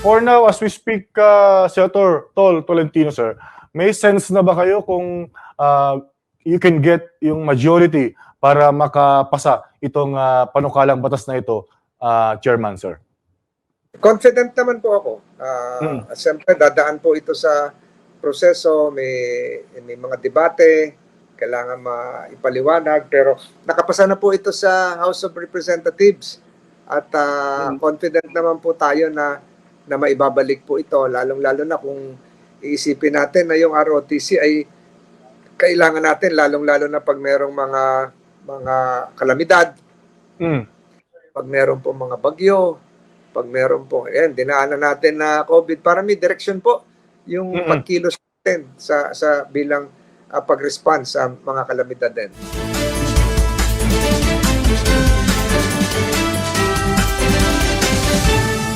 For now, as we speak, uh, Senator Tol Tolentino, sir, may sense na ba kayo kung uh, you can get yung majority para makapasa itong uh, panukalang batas na ito, uh, Chairman, sir? Confident naman po ako. Ah, Mm. Siyempre, dadaan po ito sa proseso, may, may mga debate, kailangan maipaliwanag, pero nakapasa na po ito sa House of Representatives. At ah, Mm. confident naman po tayo na, na maibabalik po ito, lalong-lalo na kung iisipin natin na yung ROTC ay kailangan natin, lalong-lalo na pag merong mga mga kalamidad, Mm. pag meron po mga bagyo, pag meron po, ayan, dinaanan natin na COVID, para may direction po yung Mm-mm. pagkilos natin sa, sa bilang ah, pag-response sa mga kalamidad din.